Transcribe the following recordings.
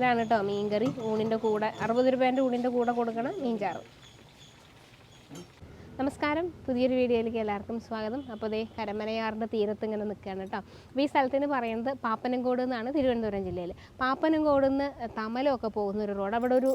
ഇതാണ് കേട്ടോ മീൻകറി. ഊണിന്റെ കൂടെ അറുപത് രൂപേന്റെ ഊണിന്റെ കൂടെ കൊടുക്കണ മീൻചാറ്. നമസ്കാരം. പുതിയൊരു വീഡിയോയിലേക്ക് എല്ലാവർക്കും സ്വാഗതം. അപ്പോൾ ഇതേ കരമനയാറിന്റെ തീരത്ത് ഇങ്ങനെ നിൽക്കുകയാണ് കേട്ടോ അപ്പോൾ ഈ സ്ഥലത്തിന് പറയുന്നത് പാപ്പനംകോട് എന്നാണ് തിരുവനന്തപുരം ജില്ലയിൽ പാപ്പനംകോട് നിന്ന് തമലമൊക്കെ പോകുന്ന ഒരു റോഡ്. അവിടെ ഒരു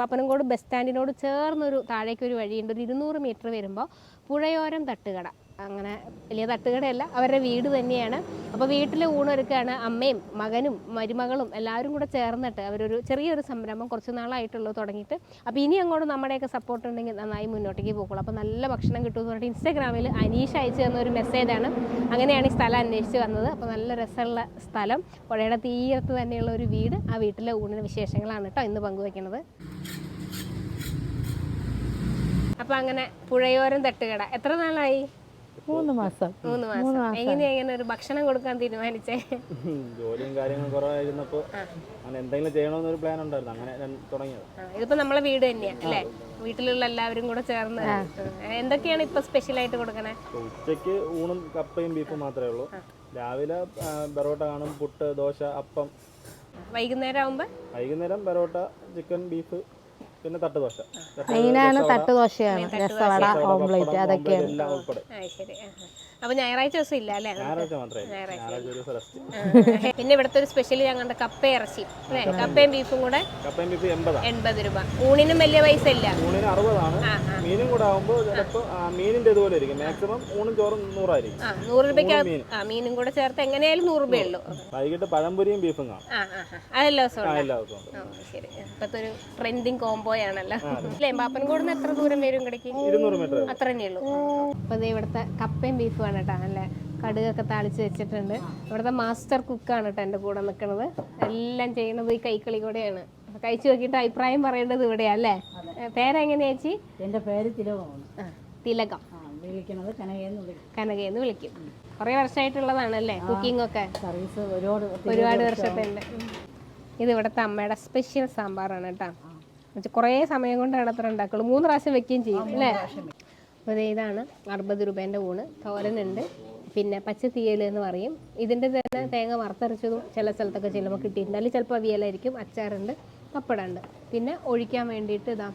പാപ്പനംകോട് ബസ് സ്റ്റാൻഡിനോട് ചേർന്നൊരു താഴേക്കൊരു വഴിയുണ്ട്. ഒരു ഇരുന്നൂറ് മീറ്റർ വരുമ്പോൾ പുഴയോരം തട്ടുകട. അങ്ങനെ വലിയ തട്ടുകടയല്ല അവരുടെ വീട് തന്നെയാണ്. അപ്പോൾ വീട്ടിൽ ഊണൊരുക്കാണ് അമ്മയും മകനും മരുമകളും എല്ലാവരും കൂടെ ചേർന്നിട്ട് അവരൊരു ചെറിയൊരു സംരംഭം കുറച്ച് നാളായിട്ടുള്ളൂ തുടങ്ങിയിട്ട്. അപ്പോൾ ഇനി അങ്ങോട്ട് നമ്മുടെയൊക്കെ സപ്പോർട്ട് ഉണ്ടെങ്കിൽ നന്നായി മുന്നോട്ടേക്ക് പോകുള്ളൂ അപ്പോൾ നല്ല ഭക്ഷണം കിട്ടുമെന്ന് പറഞ്ഞിട്ട് ഇൻസ്റ്റാഗ്രാമിൽ അനീഷ് അയച്ചു തന്ന ഒരു മെസ്സേജാണ് അങ്ങനെയാണ് ഈ സ്ഥലം അന്വേഷിച്ച് വന്നത്. അപ്പോൾ നല്ല രസമുള്ള സ്ഥലം. പുഴയുടെ തീരത്ത് തന്നെയുള്ള ഒരു വീട്. ആ വീട്ടിലെ ഊണിന് വിശേഷങ്ങളാണ് കേട്ടോ ഇന്ന് പങ്കുവയ്ക്കുന്നത് അപ്പോൾ അങ്ങനെ പുഴയോരം തട്ടുകട. എത്ര നാളായി? മൂന്ന് മാസം. മൂന്ന് മാസം. എങ്ങനെയാ ഇങ്ങനെ ഒരു ഭക്ഷണം കൊടുക്കാൻ തീരുമാനിച്ചേ? ജോലിയും കാര്യങ്ങളും കുറവായിരുന്നപ്പോൾ അങ്ങനെ എന്തെങ്കിലും ചെയ്യണമെന്നൊരു പ്ലാൻ ഉണ്ടായിരുന്നു. അങ്ങനെ ഞാൻ തുടങ്ങിയത്. ഇതിപ്പോ നമ്മളെ വീട് തന്നെയാ അല്ലേ? വീട്ടിലുള്ള എല്ലാവരും കൂടെ ചേർന്ന്. എന്തൊക്കെയാണ് ഇപ്പൊ സ്പെഷ്യൽ ആയിട്ട് കൊടുക്കണേ? ഉച്ചയ്ക്ക് ഊണും കപ്പയും ബീഫും മാത്രമേ ഉള്ളൂ. രാവിലെ ബറോട്ട കാണും പുട്ട് ദോശ അപ്പം. വൈകുന്നേരം ആവുമ്പോ? വൈകുന്നേരം ബറോട്ട ചിക്കൻ ബീഫ് പിന്നെ തട്ട് ദോശ മെയിനാണ് തട്ടുദോശയാണ്. രസവട ഓംപ്ലേറ്റ് അതൊക്കെയാണ്. അപ്പൊ ഞായറാഴ്ച ദിവസം ഇല്ല അല്ലേ പിന്നെ ഇവിടുത്തെ ഒരു സ്പെഷ്യൽ ഞാൻ കണ്ട കപ്പ ഇറച്ചി അല്ലേ? കപ്പയും ബീഫും കൂടെ എൺപത് രൂപ. ഊണിനും വലിയ പൈസ ഇല്ല. ഊണിന് അറുപതാണ്. മീനും കൂടെ ആകുമ്പോൾ ചിലപ്പോൾ മീനിന്റെ ഇതുപോലെ ആയിരിക്കും മാക്സിമം ഊണും ചോറും നൂറായിരിക്കും. നൂറ് രൂപയ്ക്ക്. മീനും. കൂടെ ചേർത്ത് എങ്ങനെയായാലും നൂറ് രൂപയേ ഉള്ളൂ. വൈകിട്ട് പഴംപൊരിയും ബീഫും കാണും. അതെല്ലാ ദിവസവും ശരി. ഇപ്പത്തെ ഒരു ട്രെൻഡിങ് കോംബോയാണല്ലോ അല്ലേ പാപ്പൻകോട് എത്ര ദൂരം വരും ഇടയ്ക്ക് ഇരുന്നൂറ് മീറ്റർ അത്ര തന്നെയുള്ളൂ അപ്പോൾ ഇത് ഇവിടുത്തെ കപ്പയും ബീഫുമാണ് കേട്ടോ അല്ലേ കടുകൊക്കെ താളിച്ച് വെച്ചിട്ടുണ്ട്. ഇവിടുത്തെ മാസ്റ്റർ കുക്കാണ് കേട്ടോ എന്റെ കൂടെ നിൽക്കുന്നത് എല്ലാം ചെയ്യുന്നത് ഈ കൈക്കളി കൂടെയാണ് കഴിച്ചു നോക്കിയിട്ട് അഭിപ്രായം പറയേണ്ടത് ഇവിടെയാ അല്ലേ? പേരെങ്ങനെയാ ചേച്ചി? എന്റെ പേര് തിലകമാണ്. തിലകം. ആ വിളിക്കണത് കനകയെന്ന് വിളിക്കും. കനകയെന്ന് വിളിക്കും. കുറേ വർഷമായിട്ടുള്ളതാണ് അല്ലേ? കുക്കിംഗ് ഒക്കെ. സർവീസ് ഒരുപാട് ഒരുപാട് വർഷത്തെ ഉണ്ട് ഇത് ഇവിടുത്തെ അമ്മയുടെ സ്പെഷ്യൽ സാമ്പാറാണ് കേട്ടോ. കുറേ സമയം കൊണ്ടാണ് അത്ര ഉണ്ടാക്കുള്ളൂ. മൂന്ന് പ്രാവശ്യം വെക്കുകയും ചെയ്യും അല്ലേ? അപ്പോൾ ഇതാണ് അറുപത് രൂപേന്റെ ഊണ്. തോരനുണ്ട്. പിന്നെ പച്ച തീയൽ എന്ന് പറയും. ഇതിന്റെ തന്നെ തേങ്ങ വറുത്തരച്ചതും ചില സ്ഥലത്തൊക്കെ ചിലപ്പോൾ കിട്ടിയിട്ടുണ്ട്. അല്ലെങ്കിൽ ചിലപ്പോൾ അവിയലായിരിക്കും അച്ചാറുണ്ട്. പപ്പടമുണ്ട് പിന്നെ ഒഴിക്കാൻ വേണ്ടിയിട്ട് ഇതാ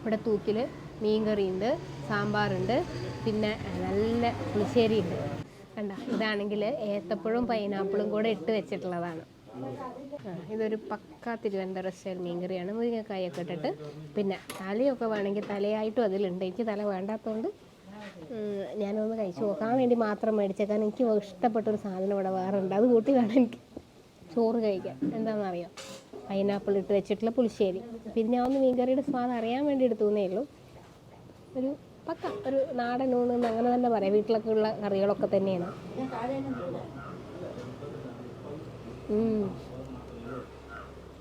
ഇവിടെ തൂക്കിൽ മീൻകറിയുണ്ട് സാമ്പാറുണ്ട് പിന്നെ നല്ല പുളിശ്ശേരി ഉണ്ട് കണ്ട ഇതാണെങ്കിൽ ഏത്തപ്പഴവും പൈനാപ്പിളും കൂടെ ഇട്ട് വെച്ചിട്ടുള്ളതാണ്. ഇതൊരു പക്ക തിരുവനന്തപുരം സ്റ്റൈൽ മീൻകറിയാണ്. മുരിങ്ങക്കായൊക്കെ ഇട്ടിട്ട്. പിന്നെ തലയൊക്കെ വേണമെങ്കിൽ തലയായിട്ടും അതിലുണ്ട്. എനിക്ക് തല വേണ്ടാത്തതുകൊണ്ട് ഞാനൊന്ന് കഴിച്ചു നോക്കാൻ വേണ്ടി മാത്രം മേടിച്ചേക്കാൻ എനിക്ക് ഇഷ്ടപ്പെട്ടൊരു സാധനം ഇവിടെ വേറെ ഉണ്ട് അത് കൂട്ടി വേണം എനിക്ക് ചോറ് കഴിക്കാൻ. എന്താണെന്നറിയാം പൈനാപ്പിൾ ഇട്ട് വെച്ചിട്ടുള്ള പുളിശ്ശേരി. പിന്നെ ഒന്ന് മീൻകറിയുടെ സ്വാദ് അറിയാൻ വേണ്ടി എടുത്തുന്നേ ഉള്ളൂ. ഒരു പക്ക ഒരു നാടൻ ഊണെന്ന് അങ്ങനെ തന്നെ പറയാം. വീട്ടിലൊക്കെ ഉള്ള കറികളൊക്കെ തന്നെയാണ്.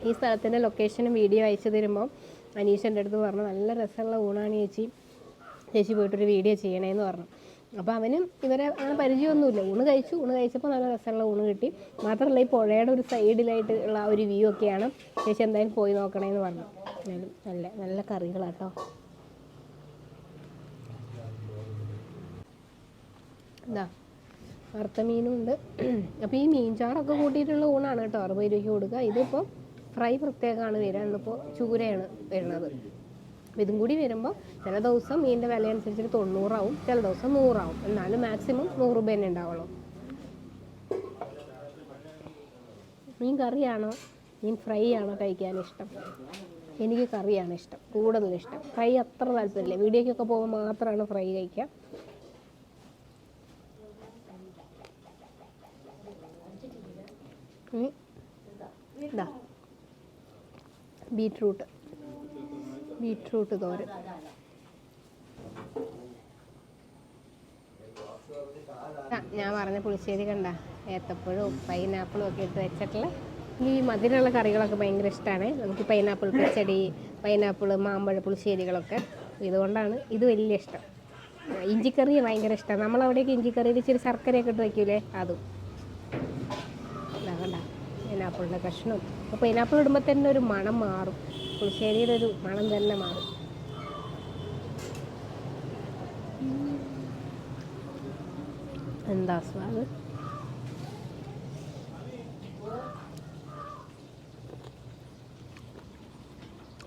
ഈ സ്ഥലത്തിന്റെ ലൊക്കേഷനും വീഡിയോ അയച്ചു തരുമ്പോൾ അനീഷ് അടുത്ത് പറഞ്ഞു നല്ല രസമുള്ള ഊണാണ് ചേച്ചി. ചേച്ചി പോയിട്ടൊരു വീഡിയോ ചെയ്യണേന്ന് പറഞ്ഞു. അപ്പോൾ അവനും ഇവരെ അങ്ങനെ പരിചയമൊന്നുമില്ല. ഊണ് കഴിച്ചു. ഊണ് കഴിച്ചപ്പോൾ നല്ല രസമുള്ള ഊണ് കിട്ടി. മാത്രമല്ല ഈ പുഴയുടെ ഒരു സൈഡിലായിട്ട് ഉള്ള ഒരു വ്യൂ ഒക്കെയാണ്. ചേച്ചി എന്തായാലും പോയി നോക്കണേന്ന് പറഞ്ഞു. എന്തായാലും നല്ല നല്ല കറികളാട്ടോ. എന്താ വറുത്ത മീനും ഉണ്ട്. അപ്പോൾ ഈ മീൻചാറൊക്കെ കൂട്ടിയിട്ടുള്ള ഊണാണ് കേട്ടോ. അറുപത് രൂപയ്ക്ക് കൊടുക്കുക. ഇതിപ്പോൾ ഫ്രൈ പ്രത്യേകമാണ് വരിക ഇന്നിപ്പോൾ ചൂരയാണ് വരുന്നത്. ഇതും കൂടി വരുമ്പോൾ ചില ദിവസം മീനിന്റെ വില അനുസരിച്ചിട്ട് തൊണ്ണൂറാവും ചില ദിവസം നൂറാവും. എന്നാലും മാക്സിമം നൂറ് രൂപ തന്നെ ഉണ്ടാവുള്ളൂ. മീൻ കറിയാണോ? മീൻ ഫ്രൈ ആണോ കഴിക്കാൻ ഇഷ്ടം? എനിക്ക് കറിയാണ് ഇഷ്ടം കൂടുതൽ ഇഷ്ടം. ഫ്രൈ അത്ര താല്പര്യമില്ല. വീഡിയോക്കൊക്കെ പോകുമ്പോൾ മാത്രമാണ് ഫ്രൈ കഴിക്കുക. ഇതാ. ബീട്രൂട്ട് ബീട്രൂട്ട് തോരൻ. ഞാൻ പറഞ്ഞ പുളിശ്ശേരി കണ്ട. ഏത്തപ്പഴവും പൈനാപ്പിളും ഒക്കെ ഇട്ട് വെച്ചിട്ടുള്ള. ഈ മധുരമുള്ള കറികളൊക്കെ ഭയങ്കര ഇഷ്ടമാണ് നമുക്ക് പൈനാപ്പിൾ പച്ചടി പൈനാപ്പിൾ മാമ്പഴ പുളിശ്ശേരികളൊക്കെ. ഇതുകൊണ്ടാണ് ഇത് വലിയ ഇഷ്ടം. ഇഞ്ചിക്കറി ഭയങ്കര ഇഷ്ടമാണ് നമ്മളവിടെയൊക്കെ ഇഞ്ചിക്കറിയിൽ ഇച്ചിരി ശർക്കരയൊക്കെ ഇട്ട് വയ്ക്കൂലേ അതും. പൈനാപ്പിളിന്റെ കഷ്ണം. അപ്പോൾ പൈനാപ്പിൾ ഇടുമ്പോൾ തന്നെ ഒരു മണം മാറും. പുളിശ്ശേരിയുടെ ഒരു മണം തന്നെ മാറും. എന്താ സ്വാദ്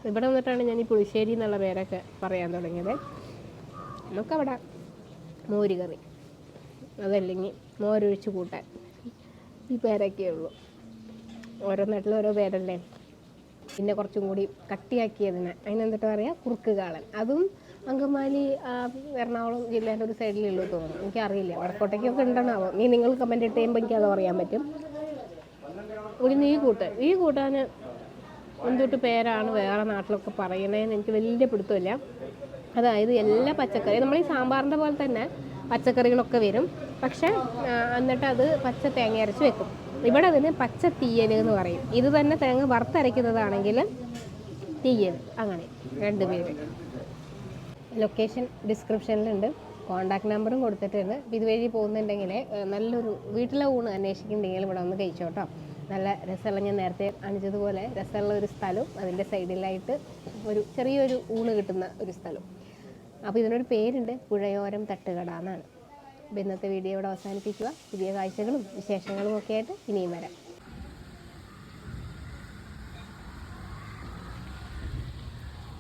ഇവിടെ വന്നിട്ടാണ് ഞാൻ ഈ പുളിശ്ശേരി എന്നുള്ള പേരൊക്കെ പറയാൻ തുടങ്ങിയത്. നമുക്കവിടെ മോര് കറി അതല്ലെങ്കിൽ മോരൊഴിച്ച് കൂട്ടാൻ. ഈ പേരൊക്കെ ഉള്ളൂ. ഓരോ നാട്ടിൽ ഓരോ പേരല്ലേ? പിന്നെ കുറച്ചും കൂടി കട്ടിയാക്കിയതിന്. അതിനെന്തിട്ട് പറയുക കുറുക്ക് കാളൻ. അതും അങ്കമാലി എറണാകുളം ജില്ലേന്റെ ഒരു സൈഡിലുള്ളൂ തോന്നുന്നു. എനിക്കറിയില്ല. വടക്കോട്ടേക്കൊക്കെ ഉണ്ടെന്നാവോ? നീ നിങ്ങൾ കമന്റ് ഇട്ട് കഴിയുമ്പോൾ എനിക്കത് പറയാൻ പറ്റും. ഒരു നീ കൂട്ട്. ഈ കൂട്ടാൻ എന്തൊട്ട് പേരാണ് വേറെ നാട്ടിലൊക്കെ പറയണതെന്ന് എനിക്ക് വലിയ പിടുത്തമില്ല. അതായത് എല്ലാ പച്ചക്കറിയും നമ്മൾ ഈ സാമ്പാറിന്റെ പോലെ തന്നെ പച്ചക്കറികളൊക്കെ വരും. പക്ഷേ എന്നിട്ട് അത് പച്ച തേങ്ങ അരച്ച് വെക്കും. ഇവിടെ അതിന് പച്ച തീയൽ എന്ന് പറയും. ഇത് തന്നെ തേങ്ങ വറുത്തരയ്ക്കുന്നതാണെങ്കിൽ തീയൽ. അങ്ങനെ രണ്ട് പേര്. ലൊക്കേഷൻ ഡിസ്ക്രിപ്ഷനിലുണ്ട് കോൺടാക്ട് നമ്പറും കൊടുത്തിട്ടുണ്ട്. ഇതുവഴി പോകുന്നുണ്ടെങ്കിൽ നല്ലൊരു വീട്ടിലെ ഊണ് അന്വേഷിക്കുന്നുണ്ടെങ്കിൽ ഇവിടെ വന്ന് കഴിച്ചോട്ടോ. നല്ല രസമുള്ള ഞാൻ നേരത്തെ കാണിച്ചതുപോലെ രസമുള്ള ഒരു സ്ഥലവും അതിന്റെ സൈഡിലായിട്ട് ഒരു ചെറിയൊരു ഊണ് കിട്ടുന്ന ഒരു സ്ഥലം അപ്പോൾ ഇതിനൊരു പേരുണ്ട്. പുഴയോരം തട്ടുകട എന്നാണ്. ഇന്നത്തെ വീഡിയോ ഇവിടെ അവസാനിപ്പിക്കുക. പുതിയ കാഴ്ചകളും വിശേഷങ്ങളും ഒക്കെ ആയിട്ട് ഇനിയും വരാം.